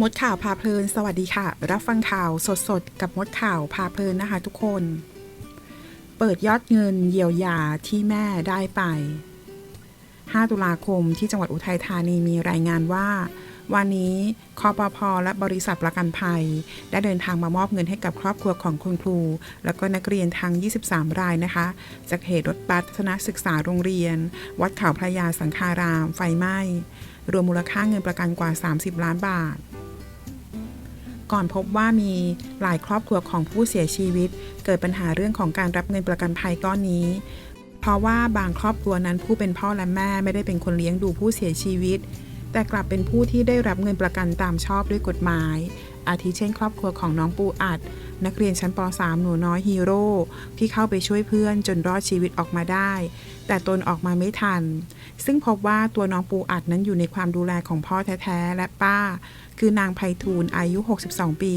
มดข่าวพาเพลิน สวัสดีค่ะ รับฟังข่าวสดๆ กับมดข่าวพาเพลินนะคะทุกคน เปิดยอดเงินเยียวยาที่แม่ได้ไป 5 ตุลาคมที่จังหวัดอุทัยธานีมีรายงานว่า วันนี้คอปพและบริษัทประกันภัย ได้เดินทางมามอบเงินให้กับครอบครัวของคุณครู แล้วก็นักเรียนทั้ง 23 รายนะคะ จากเหตุรถบัสทัศนศึกษาโรงเรียน วัดเขาพระยาสังฆาราม ไฟไหม้ รวมมูลค่าเงินประกันกว่า 30 ล้านบาท ก่อนพบว่ามีหลายครอบครัวของผู้เสียชีวิต เกิดปัญหาเรื่องของการรับเงินประกันภัยก้อนนี้ เพราะว่าบางครอบครัวนั้นผู้เป็นพ่อและแม่ไม่ได้เป็นคนเลี้ยงดูผู้เสียชีวิต แต่กลับเป็นผู้ที่ได้รับเงินประกันตามชอบด้วยกฎหมาย อาทิเช่น ครอบครัวของน้องปูอัด นักเรียนชั้นป .3 หนูน้อยฮีโร่ที่เข้าไปช่วยเพื่อนจนรอดชีวิตออกมาได้ แต่ตนออกมาไม่ทัน ซึ่งพบว่าตัวน้องปูอัดนั้นอยู่ในความดูแลของพ่อแท้ๆ และป้า คือนางไพฑูรย์อายุ 62 ปี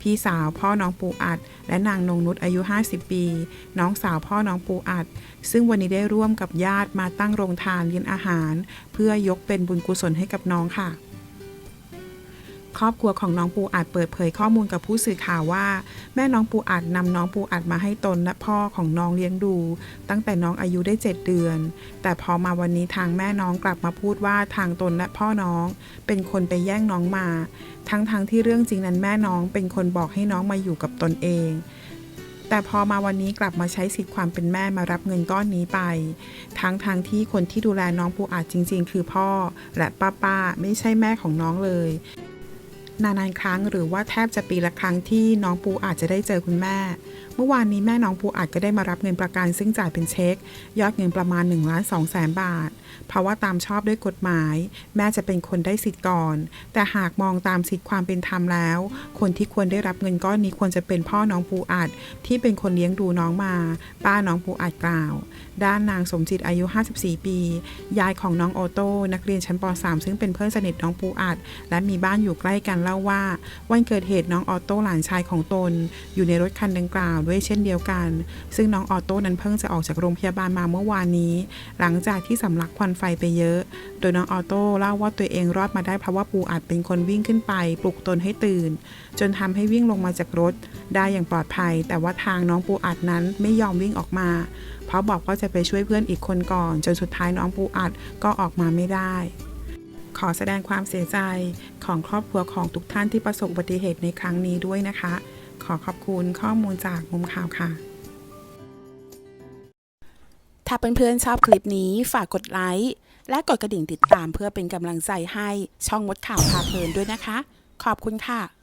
พี่สาวพ่อน้องปูอัด และนางนงนุชอายุ 50 ปี น้องสาวพ่อน้องปูอัด ซึ่งวันนี้ได้ร่วมกับญาติมาตั้งโรงทานเลี้ยงอาหาร เพื่อยกเป็นบุญกุศลให้กับน้องค่ะ ครอบครัวของน้องปูอัดเปิดเผยข้อมูลกับผู้สื่อข่าวว่า แม่น้องปูอัดนำน้องปูอัดมาให้ตนและพ่อของน้องเลี้ยงดู ตั้งแต่น้องอายุได้ 7 เดือน แต่พอมาวันนี้ทางแม่น้องกลับมาพูดว่าทางตนและพ่อน้อง เป็นคนไปแย่งน้องมา ทั้งๆทที่เรื่องจริงนั้นแม่น้องเป็นคนบอกให้น้องมาอยู่กับตนเองแต่พอมาวันนี้กลับมาใช้สิทธิ์ความเป็นแม่มารับเงินก้อนนี้ไป ทั้งทางๆที่คนที่ดูแลน้องปูอัดจริง ๆ คือพ่อ และป้าป้าๆไม่ใช่แม่ของน้องเลย นานๆครั้งหรือว่าแทบจะปีละครั้งที่น้องปูอาจจะได้เจอคุณแม่ เมื่อวานนี้แม่น้องปูอาจก็ได้มารับเงินประกันซึ่งจ่ายเป็นเช็ค ยอดเงินประมาณ1ล้าน2แสนบาท เพราะว่าตามชอบด้วยกฎหมาย แม่จะเป็นคนได้สิทธิ์ก่อน แต่หากมองตามสิทธิความเป็นธรรมแล้ว คนที่ควรได้รับเงินก้อนนี้ควรจะเป็นพ่อน้องปูอัดที่เป็นคนเลี้ยงดูน้องมา ป้าน้องปูอัดกล่าว ด้านนางสมจิตอายุ 54 ปี ยายของน้องโอโต้นักเรียนชั้นป .3 ซึ่งเป็นเพื่อนสนิทน้องปูอัดและมีบ้านอยู่ใกล้กันเล่าว่า วันเกิดเหตุน้องออโต้หลานชายของตน อยู่ในรถคันดังกล่าวด้วยเช่นเดียวกัน ซึ่งน้องออโต้นั้นเพิ่งจะออกจากโรงพยาบาลมาเมื่อวานนี้ หลังจากที่สำลักควันไฟไปเยอะ โดยน้องออโต้เล่าว่าตัวเองรอดมาได้เพราะว่าปูอัดเป็นคนวิ่งขึ้นไป ปลุกตนให้ตื่น จนทำให้วิ่งลงมาจากรถ ได้อย่างปลอดภัย แต่ว่าทางน้องปูอัดนั้นไม่ยอมวิ่งออกมา เพราะบอกว่าจะไปช่วยเพื่อนอีกคนก่อน จนสุดท้ายน้องปูอัดก็ออกมาไม่ได้ ขอแสดงความเสียใจของครอบครัวของทุกท่านที่ประสบอุบัติเหตุในครั้งนี้ด้วยนะคะ ขอขอบคุณข้อมูลจากมุมข่าวค่ะ ถ้าเพื่อนๆชอบคลิปนี้ฝากกดไลค์และกดกระดิ่งติดตามเพื่อเป็นกำลังใจให้ช่องมดข่าวพาเพลินด้วยนะคะ ขอบคุณค่ะ